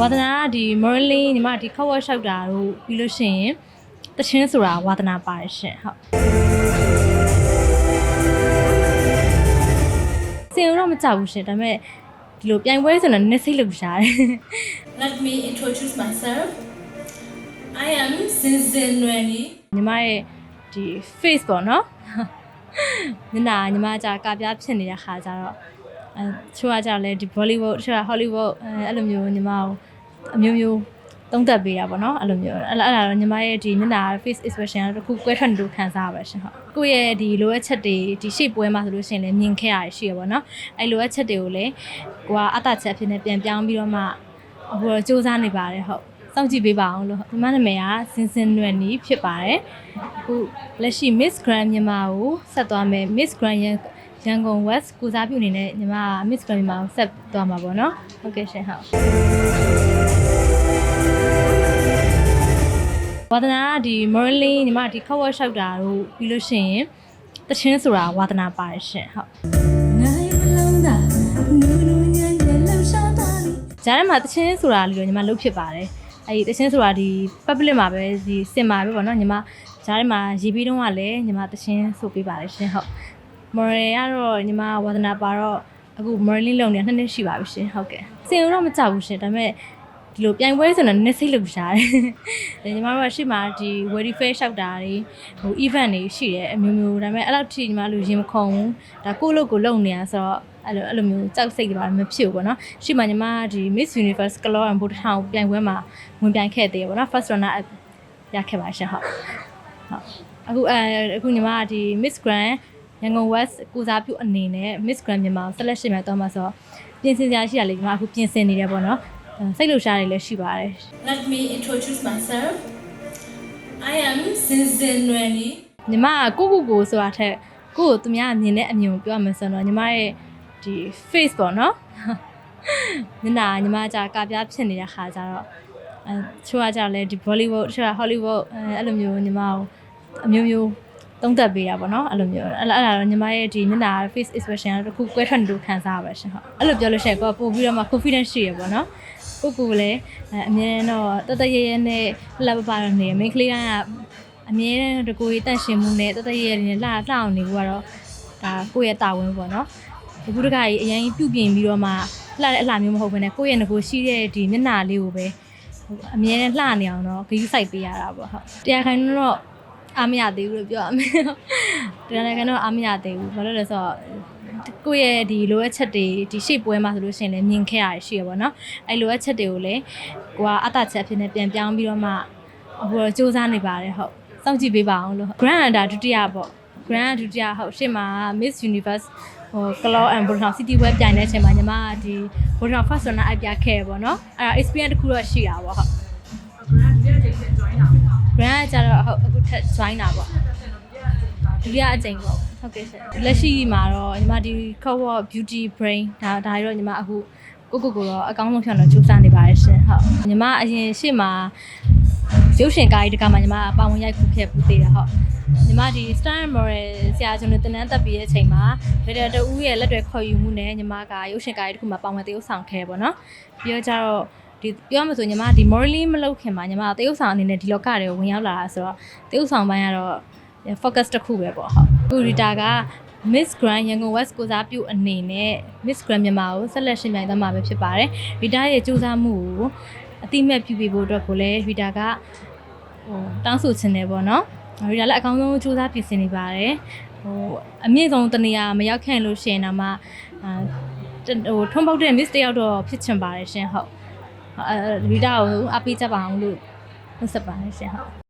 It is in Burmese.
ဝါသနာကဒီ Merlin ညီမဒီ cover လျှောက်တာတို့ပြီးလို့ရှိရင်တခြင်းဆိုတာဝါသနာပါရှင်ဟုတ်စင်တော့မကြောက်ဘူးရှင်ဒါပေမဲ့ဒီလိုပြိုင်ပွဲဆိုတော့နည်းစိတ်လုပ်ရှာတယ် Let me introduce myself I am Sinzen Nwani ညီမရဲ့ဒီ face ပေါ့နော်ညနာညီမကြာကပြားဖြစ်နေတဲ့ခါကျတော့ အဲချိုးကကြတော့လေဒီ Bollywood ချိုးက Hollywood အဲအဲ့လိုမျိုးညီမကိုအမျိုးမျိုးသုံးသပ်ပေးတာပေါ့နော်အဲ့လိုမျိုးအဲ့အဲ့ဒါတော့ညီမရဲ့ဒီမျက်နှာ face expression ကတစ်ခုကွဲထွက်နေလို့ခံစားရပါရှင်ဟုတ်ကိုယ့်ရဲ့ဒီလိုအပ်ချက်တွေဒီ shape ပွဲမှာဆိုလို့ရှိရင်လည်းမြင်ခဲ့ရတယ်ရှိရပေါ့နော်အဲ့လိုအပ်ချက်တွေကိုလည်းကိုကအတချက်အဖြစ်နဲ့ပြန်ပြောင်းပြီးတော့မှအခုတော့စူးစမ်းနေပါတယ်ဟုတ်စောင့်ကြည့်ပေးပါအောင်လို့ဒီမနာမည်ကစင်စင်နွယ်နီဖြစ်ပါတယ်အခုလက်ရှိ Miss Grand မြန်မာကိုဆက်သွားမယ် Miss Grand ရန် ရန်ကုန် West ကိုစားပြုအနေနဲ့ညီမက Miss Grand မြန်မာကိုဆက်သွားမှာပေါ့နော်ဟုတ်ကဲ့ရှင်ဟုတ်ဝါသနာကဒီ Merlin ညီမဒီခောက်ဝက်လျှောက်တာတို့ပြီးလို့ရှိရင်တချင်းဆိုတာဝါသနာပါတယ်ရှင်ဟုတ်နိုင်မလုံးတာနူနူညံ့ညံ့လှရှားသွားလိဂျားထဲမှာတချင်းဆိုတာလေးတော့ညီမလုပ်ဖြစ်ပါတယ်အဲဒီတချင်းဆိုတာဒီ public မှာပဲဒီစင်မှာပဲပေါ့နော်ညီမဂျားထဲမှာရေးပြီးတော့ကလည်းညီမတချင်းဆိုပေးပါတယ်ရှင်ဟုတ် မော်ရယ်ကတော့ညီမဝါသနာပါတော့အခုမော်လင်းလုံနေနှစ်နှစ်ရှိပါပြီရှင်ဟုတ်ကဲ့စင်တော့မကြောက်ဘူးရှင်ဒါပေမဲ့ဒီလိုပြိုင်ပွဲဆိုတော့နည်းနည်းစိတ်လှုပ်ရှားတယ်ညီမတို့ကရှေ့မှာဒီ wedding fair ရှောက်တာတွေဟို event တွေရှိတယ်အမျိုးမျိုးဒါပေမဲ့အဲ့လောက်ထိညီမတို့ရင်မခုန်ဘူးဒါကိုယ့်လို့ကိုယ်လုံနေရဆိုတော့အဲ့လိုအဲ့လိုမျိုးကြောက်စိတ်တွေပါမဖြစ်ဘူးပေါ့နော်ရှေ့မှာညီမဒီ Miss Universe Color and Boot Town ပြိုင်ပွဲမှာဝင်ပြိုင်ခဲ့သေးတယ်ပေါ့နော် first runner up ရခဲ့ပါရှင်ဟုတ်ဟုတ်အခုအဲအခုညီမကဒီ Miss Grand ရန်ကုန် West ကိုစားပြုအနေနဲ့ Miss Grand မြန်မာကို selection မှာတော့မှာဆိုတော့ပြင်ဆင်စရာရှိတာလေညီမအခုပြင်ဆင်နေတယ်ပေါ့နော်အဲစိတ်လှုပ်ရှားတွေလည်းရှိပါတယ် Let me introduce myself. I am Zinzin Nweni. ညီမကကိုကိုကိုဆိုတာထက်ကိုကိုသူများမြင်တဲ့အမြင်ကိုပြောရမယ်ဆိုတော့ညီမရဲ့ဒီ face ပေါ့နော်မျက်နှာညီမကြာကာပြားဖြစ်နေတဲ့ခါကျတော့အဲချိုးကကြတော့လေဒီ Bollywood ချိုးက Hollywood အဲအဲ့လိုမျိုးညီမကိုအမျိုးမျိုး သုံးသပ်ပေးတာပေါ့နော်အဲ့လိုမျိုးအဲ့အဲ့ဒါတော့ညီမရဲ့ဒီမျက်နှာ face expression ကတစ်ခုကွဲထွက်နေလို့ခံစားရပါရှင်ဟုတ်အဲ့လိုပြောလို့ရှိရင်ကိုကပို့ပြီးတော့မှ confidence ရှိရပေါ့နော်ကိုကိုလည်းအဲအမြဲတမ်းတော့တတရရနဲ့လှပပတော့နေမိန်းကလေးတိုင်းကအမြဲတမ်းတကူကြီးတန့်ရှင်မှုနဲ့တတရရနဲ့လှလှအောင်နေဖို့ကတော့ဒါကိုယ့်ရဲ့တာဝန်ပေါ့နော်ဒီကုတကကြီးအရင်ပြုပြင်ပြီးတော့မှလှတဲ့အလှမျိုးမဟုတ်ဘဲနဲ့ကိုယ့်ရဲ့ငကိုရှိတဲ့ဒီမျက်နှာလေးကိုပဲဟိုအမြဲတမ်းလှနေအောင်တော့ဂရုစိုက်ပေးရတာပေါ့ဟုတ်တရားခိုင်တော့ အားမရသေးဘူးလို့ပြောရမယ်တရားခိုင်တော့အားမရသေးဘူးဘာလို့လဲဆိုတော့ကိုယ့်ရဲ့ဒီလိုအပ်ချက်တွေဒီရှေ့ပွဲမှာဆိုလို့ရှိရင်လည်းမြင်ခဲ့ရတယ်ရှိရပါတော့အဲလိုအပ်ချက်တွေကိုလည်းကိုကအတချက်အဖြစ်နဲ့ပြန်ပြောင်းပြီးတော့မှအခုတော့စူးစမ်းနေပါတယ်ဟုတ်စောင့်ကြည့်ပေးပါအောင်လို့ Grand Under ဒုတိယပေါ့ Grand ဒုတိယဟုတ်ရှေ့မှာ Miss Universe ဟို Claw and Bolton City Web ပြိုင်တဲ့အချိန်မှာညီမကဒီ Bolton First Runner အပြခဲ့ရပေါ့နော်အဲ့ဒါ experience တစ်ခုတော့ရှိတာပေါ့ဟုတ် Grand ကကြတော့ ဟုတ်အခုထက် join တာပေါ့ဒုတိယအကြိမ်ပေါ့ဟုတ်ကဲ့ရှင်လက်ရှိမှာတော့ညီမဒီ cover beauty brain ဒါဒါတွေတော့ညီမအခုကိုကိုကိုတော့အကောင်းဆုံးဖြစ်အောင်ကြိုးစားနေပါတယ်ရှင်ဟုတ်ညီမအရင်ရှေ့မှာရုပ်ရှင်ကားကြီးတကမှညီမပါဝင်ရိုက်ခုခဲ့ပူသေးတယ်ဟုတ်ညီမဒီ Star Moral ဆရာကျွန်တော်တင်နန်းတက်ပြီးတဲ့အချိန်မှာဗီဒီယိုတူဦးရဲ့လက်တွေခေါ်ယူမှုနဲ့ညီမကရုပ်ရှင်ကားကြီးတခုမှပါဝင်တရုပ်ဆောင်ခဲ့ပေါ့နော်ပြီးတော့ကျတော့ ဒီပြောမှဆိုညီမဒီ Morally မလုပ်ခင်မှာညီမတရုပ်ဆောင်အနေနဲ့ဒီလောကတွေကိုဝင်ရောက်လာတာဆိုတော့တရုပ်ဆောင်ပိုင်းကတော့ focus တစ်ခုပဲပေါ့ဟုတ်အခု Rita က Miss Grand ရန်ကုန် West ကိုစားပြုအနေနဲ့ Miss Grand မြန်မာကိုဆက်လက်ရှင်ပြိုင်သွားမှာပဲဖြစ်ပါတယ်။ Rita ရဲ့စူးစမ်းမှုကိုအတိမဲ့ပြုပေးဖို့အတွက်ကိုလည်း Rita ကဟိုတောင်းဆိုချင်တယ်ပေါ့နော်။ Rita လည်းအကောင်းဆုံးစူးစမ်းပြင်ဆင်နေပါတယ်။ဟိုအမြင့်ဆုံးတနေရာမရောက်ခဲ့လို့ရှိရင်တော့မှအာဟိုထွန်းပေါက်တဲ့ Miss တယောက်တော့ဖြစ်ချင်ပါတယ်ရှင်ဟုတ်။ အဲ Rita ကိုအပေးချက်ပါအောင်လို့နှုတ်ဆက်ပါတယ်ရှင်ဟုတ်